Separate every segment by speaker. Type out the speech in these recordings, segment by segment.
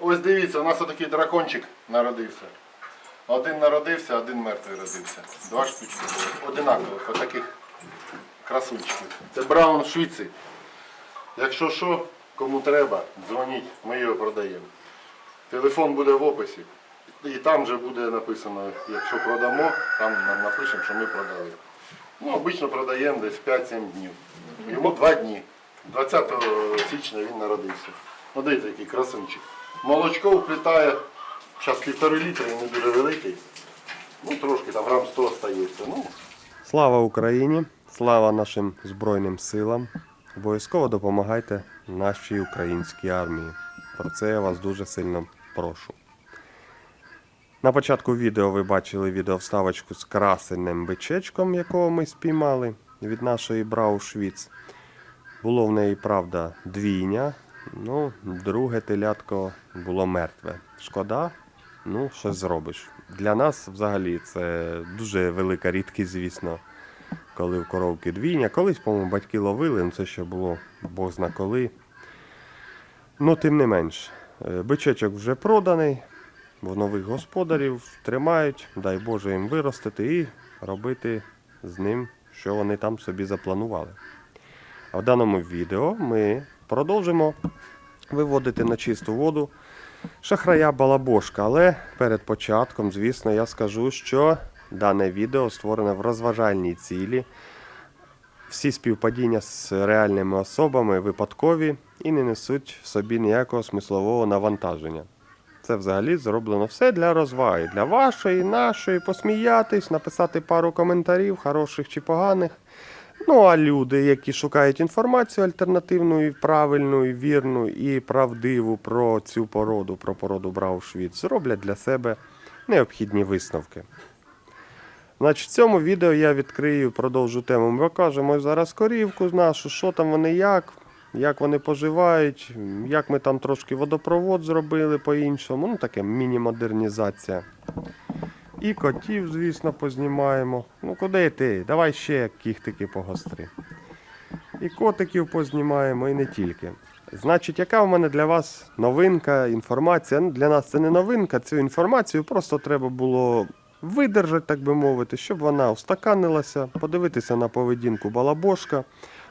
Speaker 1: Ось дивіться, у нас отакий дракончик народився. Один народився, один мертвий родився. Два штучки були. Одинакових, отаких красунчиків. Це Браун Швіці. Якщо що, кому треба, дзвоніть, ми його продаємо. Телефон буде в описі. І там же буде написано, якщо продамо, там нам напишемо, що ми продали. Ну, обично продаємо десь 5-7 днів. Йому 2 дні. 20 січня він народився. Ну, дивіться, який красунчик. Молочко вплітає, зараз півтори літри, він дуже великий. Ну, трошки, там грам 100 остається. Ну,
Speaker 2: Слава Україні! Слава нашим Збройним силам! Обов'язково допомагайте нашій українській армії. Про це я вас дуже сильно прошу. На початку відео ви бачили відеовставочку з красеним бичечком, якого ми спіймали від нашої Браушвіц. Було в неї, правда, двійня. Ну, друге телятко було мертве. Шкода, ну, щось зробиш. Для нас взагалі це дуже велика рідкість, звісно, коли в коровки двійня. Колись, по-моєму, батьки ловили, ну це ще було Бог зна коли. Ну, тим не менш, е, бичечок вже проданий, в нових господарів тримають, дай Боже їм виростити і робити з ним, що вони там собі запланували. А в даному відео ми продовжимо виводити на чисту воду шахрая балабошка. Але перед початком, звісно, я скажу, що дане відео створене в розважальній цілі. Всі співпадіння з реальними особами випадкові і не несуть в собі ніякого смислового навантаження. Це взагалі зроблено все для розваги, для вашої, нашої, посміятись, написати пару коментарів, хороших чи поганих. Ну а люди, які шукають інформацію альтернативну, і правильну, і вірну, і правдиву про цю породу, про породу Браушвіц, зроблять для себе необхідні висновки. Значить, в цьому відео я відкрию, продовжу тему. Ми покажемо зараз корівку нашу, що там вони як, як вони поживають, як ми там трошки водопровод зробили по-іншому. Ну, таке міні-модернізація. І котів, звісно, познімаємо. Ну куди ти? Давай ще кіхтики погостри. І котиків познімаємо, і не тільки. Значить, яка в мене для вас новинка, інформація? Ну, для нас це не новинка, цю інформацію просто треба було видержати, так би мовити, щоб вона устаканилася, подивитися на поведінку балабошка.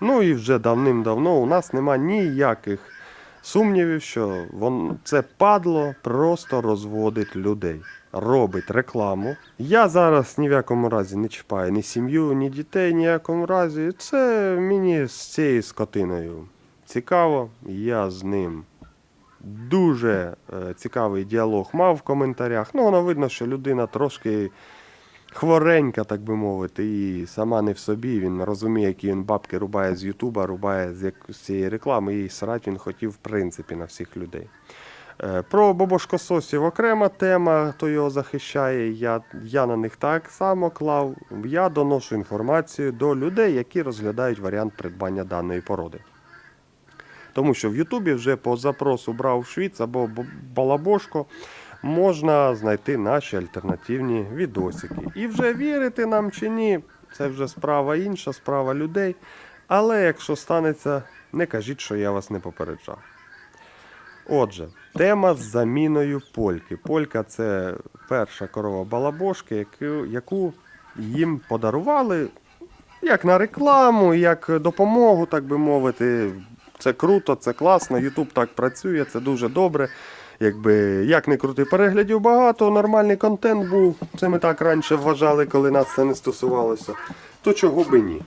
Speaker 2: Ну і вже давним-давно у нас нема ніяких сумнівів, що вон, це падло просто розводить людей, робить рекламу. Я зараз ні в якому разі не чіпаю ні сім'ю, ні дітей, ні в якому разі. Це мені з цією скотиною цікаво. Я з ним дуже е, цікавий діалог мав в коментарях. Ну, воно видно, що людина трошки хворенька, так би мовити, і сама не в собі. Він розуміє, які він бабки рубає з Ютуба, рубає з, цієї реклами, і срать він хотів, в принципі, на всіх людей. Е, Про бобошкососів окрема тема, хто його захищає. Я, я на них так само клав. Я доношу інформацію до людей, які розглядають варіант придбання даної породи. Тому що в Ютубі вже по запросу брав Швіц або Балабошко можна знайти наші альтернативні відосики. І вже вірити нам чи ні, це вже справа інша, справа людей. Але якщо станеться, не кажіть, що я вас не попереджав. Отже, тема з заміною польки. Полька це перша корова балабошки, яку, яку їм подарували як на рекламу, як допомогу, так би мовити. Це круто, це класно. Ютуб так працює, це дуже добре. Якби як не крути, переглядів багато, нормальний контент був. Це ми так раніше вважали, коли нас це не стосувалося. То чого би ні?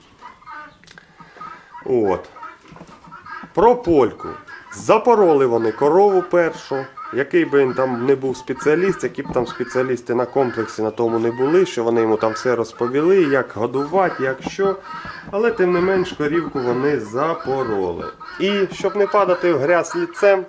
Speaker 2: От. Про польку. Запороли вони корову першу. Який би він там не був спеціаліст, які б там спеціалісти на комплексі на тому не були, що вони йому там все розповіли, як годувати, як що. Але тим не менш корівку вони запороли. І щоб не падати в грязь ліцем,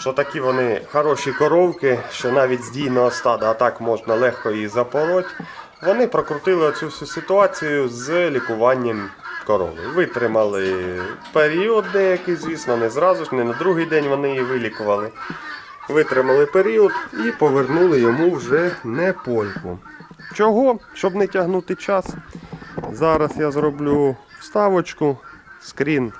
Speaker 2: що такі вони хороші коровки, що навіть з дійного стада, а так можна легко її запороть. Вони прокрутили цю всю ситуацію з лікуванням корови. Витримали період деякий, звісно, не зразу ж, не на другий день вони її вилікували. Витримали період і повернули йому вже не польку. Чого? Щоб не тягнути час. Зараз я зроблю вставочку, скрін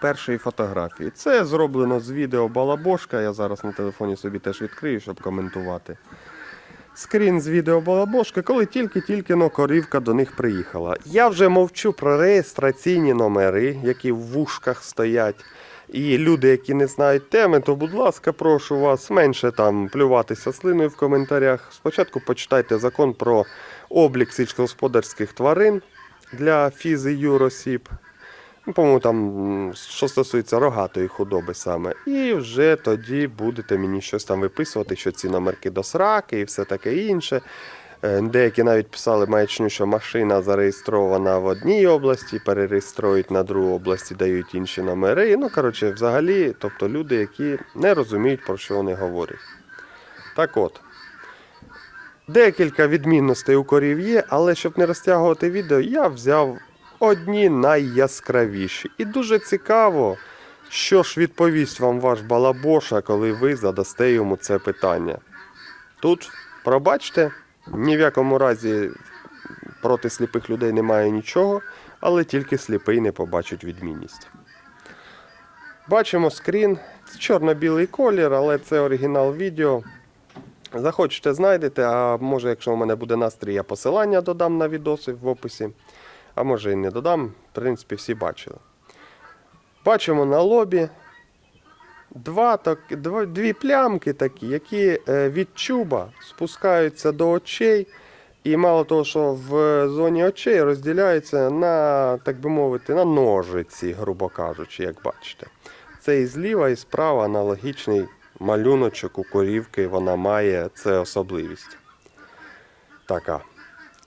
Speaker 2: першої фотографії. Це зроблено з відео Балабошка. Я зараз на телефоні собі теж відкрию, щоб коментувати. Скрін з відео Балабошка, коли тільки-тільки но корівка до них приїхала. Я вже мовчу про реєстраційні номери, які в вушках стоять. І люди, які не знають теми, то, будь ласка, прошу вас менше там плюватися слиною в коментарях. Спочатку почитайте закон про облік сільськогосподарських тварин для фізи юросіб. Ну, По-моєму, там, що стосується рогатої худоби саме. І вже тоді будете мені щось там виписувати, що ці номерки до сраки і все таке інше. Е, Деякі навіть писали маячню, що машина зареєстрована в одній області, перереєструють на другу область дають інші номери. Ну, коротше, взагалі, тобто люди, які не розуміють, про що вони говорять. Так от. Декілька відмінностей у корів є, але щоб не розтягувати відео, я взяв одні найяскравіші. І дуже цікаво, що ж відповість вам ваш балабоша, коли ви задасте йому це питання. Тут, пробачте, ні в якому разі проти сліпих людей немає нічого, але тільки сліпий не побачить відмінність. Бачимо скрін, чорно-білий колір, але це оригінал відео. Захочете, знайдете, а може, якщо у мене буде настрій, я посилання додам на відоси в описі. А може і не додам. В принципі, всі бачили. Бачимо на лобі два, так, дві плямки такі, які е, від чуба спускаються до очей. І мало того, що в зоні очей розділяються на, так би мовити, на ножиці, грубо кажучи, як бачите. Це і зліва, і справа аналогічний малюночок у корівки вона має, це особливість. Така.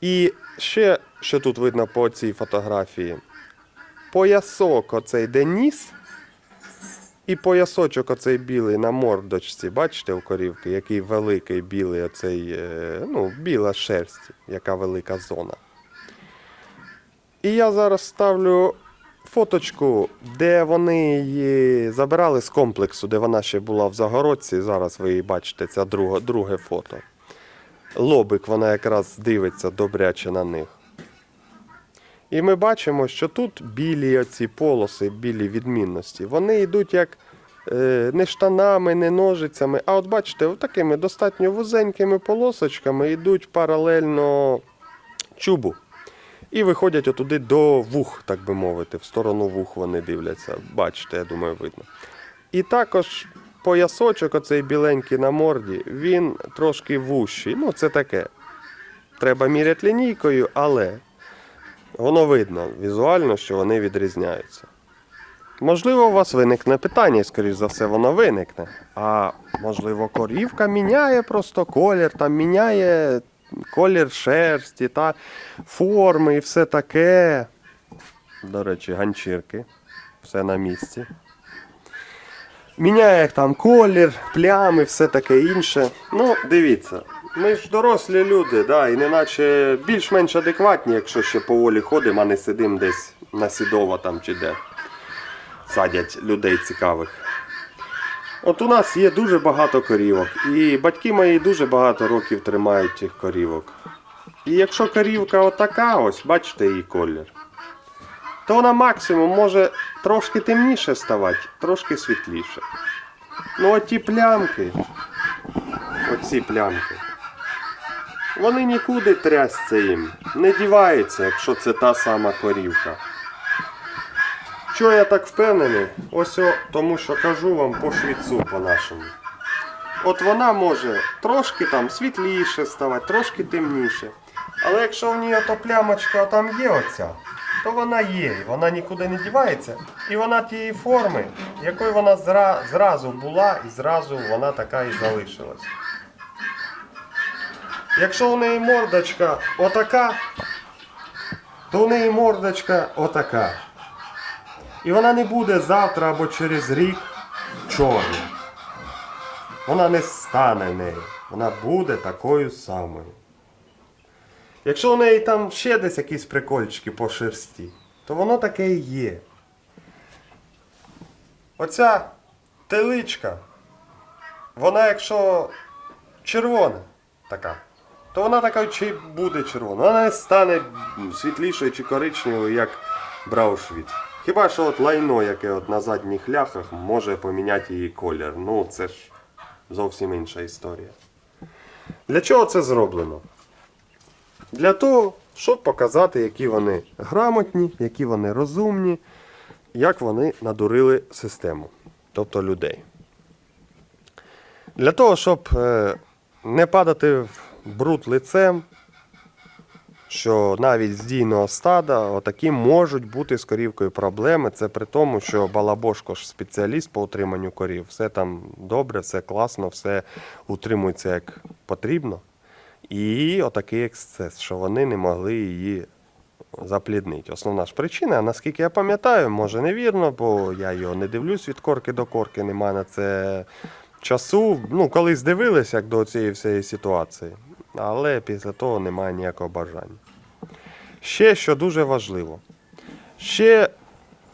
Speaker 2: І ще, що тут видно по цій фотографії, поясок оцей де ніс, і поясочок оцей білий на мордочці, бачите у корівки, який великий білий оцей, е, ну, біла шерсть, яка велика зона. І я зараз ставлю фоточку, де вони її забирали з комплексу, де вона ще була в загородці. Зараз ви її бачите, це друге, друге фото. Лобик, вона якраз дивиться добряче на них. І ми бачимо, що тут білі оці полоси, білі відмінності, вони йдуть як е, не штанами, не ножицями, а от бачите, такими достатньо вузенькими полосочками йдуть паралельно чубу. І виходять отуди до вух, так би мовити, в сторону вух вони дивляться. Бачите, я думаю, видно. І також поясочок, оцей біленький на морді, він трошки вущий. Ну, це таке. Треба міряти лінійкою, але воно видно візуально, що вони відрізняються. Можливо, у вас виникне питання, скоріш за все, воно виникне. А можливо, корівка міняє просто колір, там міняє колір шерсті та форми і все таке. До речі, ганчірки. Все на місці. Міняє там колір, плями, все таке інше. Ну, дивіться, ми ж дорослі люди, да, і неначе більш-менш адекватні, якщо ще поволі ходимо, а не сидимо десь на сідово там чи де садять людей цікавих. От у нас є дуже багато корівок, і батьки мої дуже багато років тримають цих корівок. І якщо корівка отака, ось, бачите її колір, то вона максимум може трошки темніше ставати, трошки світліше. Ну оті плямки, оці плямки, вони нікуди трясться їм, не діваються, якщо це та сама корівка. Чого я так впевнений? Ось о, тому що кажу вам по швіцу по-нашому. От вона може трошки там світліше ставати, трошки темніше. Але якщо в ній ото плямочка там є оця, то вона є, вона нікуди не дівається. І вона тієї форми, якою вона зра, зразу була, і зразу вона така і залишилась. Якщо у неї мордочка отака, то у неї мордочка отака. І вона не буде завтра або через рік чорна. Вона не стане нею. Вона буде такою самою. Якщо у неї там ще десь якісь прикольчики по шерсті, то воно таке і є. Оця теличка, вона якщо червона така, то вона така чи буде червона. Вона не стане світлішою чи коричневою, як Браушвіт. Хіба що от лайно, яке от на задніх ляхах може поміняти її колір. Ну це ж зовсім інша історія. Для чого це зроблено? Для того, щоб показати, які вони грамотні, які вони розумні, як вони надурили систему, тобто людей. Для того, щоб е, не падати в бруд лицем, що навіть з дійного стада отакі можуть бути з корівкою проблеми. Це при тому, що Балабошко ж спеціаліст по утриманню корів. Все там добре, все класно, все утримується як потрібно. І отакий ексцес, що вони не могли її запліднити. Основна ж причина, наскільки я пам'ятаю, може невірно, бо я його не дивлюсь від корки до корки, немає на це часу. Ну, колись дивилися як до цієї всієї ситуації, але після того немає ніякого бажання. Ще що дуже важливо. Ще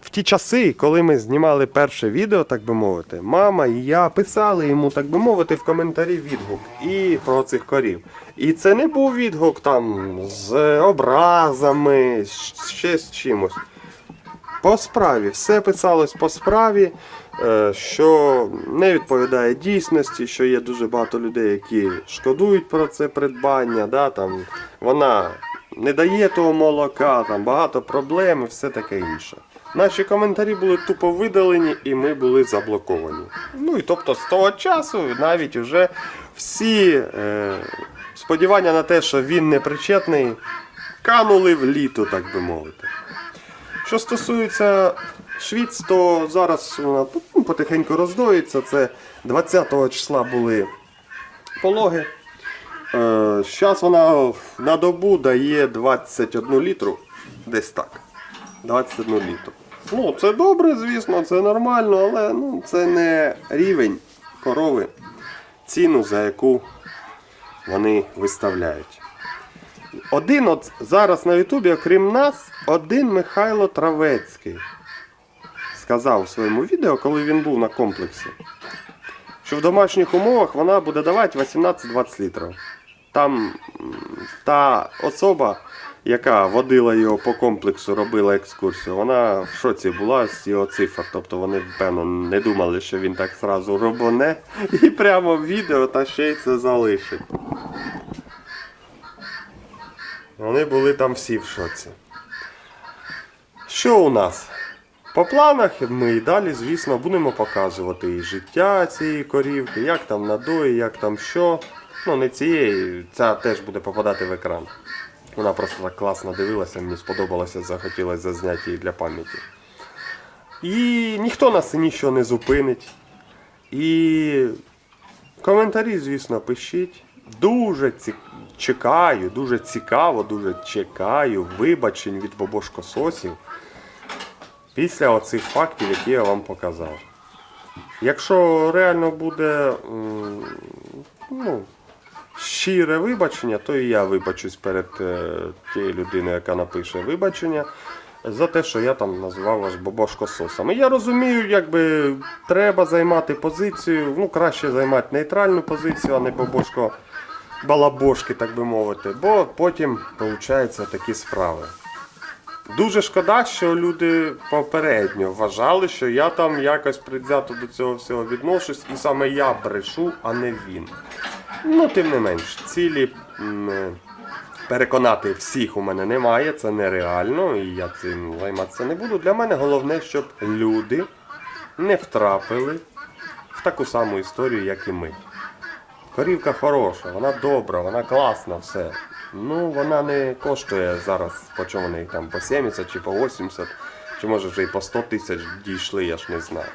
Speaker 2: в ті часи, коли ми знімали перше відео, так би мовити, мама і я писали йому, так би мовити, в коментарі відгук і про цих корів. І це не був відгук там з образами, ще з чимось. По справі, все писалось по справі, е, що не відповідає дійсності, що є дуже багато людей, які шкодують про це придбання. Да, там, вона не дає того молока, там багато проблем і все таке інше. Наші коментарі були тупо видалені і ми були заблоковані. Ну і тобто з того часу навіть вже всі е, сподівання на те, що він не причетний, канули в літо, так би мовити. Що стосується швіц, то зараз вона ну, потихеньку роздоїться. Це 20 числа були пологи. Зараз вона на добу дає 21 літру. Десь так. 21 літру. Ну, це добре, звісно, це нормально, але ну, це не рівень корови, ціну, за яку вони виставляють. Один от зараз на Ютубі, окрім нас, один Михайло Травецький сказав у своєму відео, коли він був на комплексі, що в домашніх умовах вона буде давати 18-20 літрів. Там та особа, яка водила його по комплексу, робила екскурсію, вона в шоці була з його цифр. Тобто вони, певно, не думали, що він так зразу робоне і прямо в відео та ще й це залишить. Вони були там всі в шоці. Що у нас? По планах ми і далі, звісно, будемо показувати і життя цієї корівки, як там надої, як там що. Ну, не цієї, ця теж буде попадати в екран. Вона просто так класно дивилася, мені сподобалося, захотілося зазняти її для пам'яті. І ніхто нас нічого не зупинить. І коментарі, звісно, пишіть. Дуже ці... чекаю, дуже цікаво, дуже чекаю вибачень від бобошкососів після оцих фактів, які я вам показав. Якщо реально буде ну, щире вибачення, то і я вибачусь перед е, тією людиною, яка напише вибачення. За те, що я там називав вас бобошкососом. І я розумію, якби треба займати позицію, ну краще займати нейтральну позицію, а не бобошко балабошки, так би мовити, бо потім получаються такі справи. Дуже шкода, що люди попередньо вважали, що я там якось предвзято до цього всього відношусь, і саме я брешу, а не він. Ну, тим не менш, цілі переконати всіх у мене немає, це нереально, і я цим займатися не буду. Для мене головне, щоб люди не втрапили в таку саму історію, як і ми. Корівка хороша, вона добра, вона класна, все. Ну, вона не коштує зараз, по чому вони там по 70 чи по 80, чи може вже і по 100 тисяч дійшли, я ж не знаю.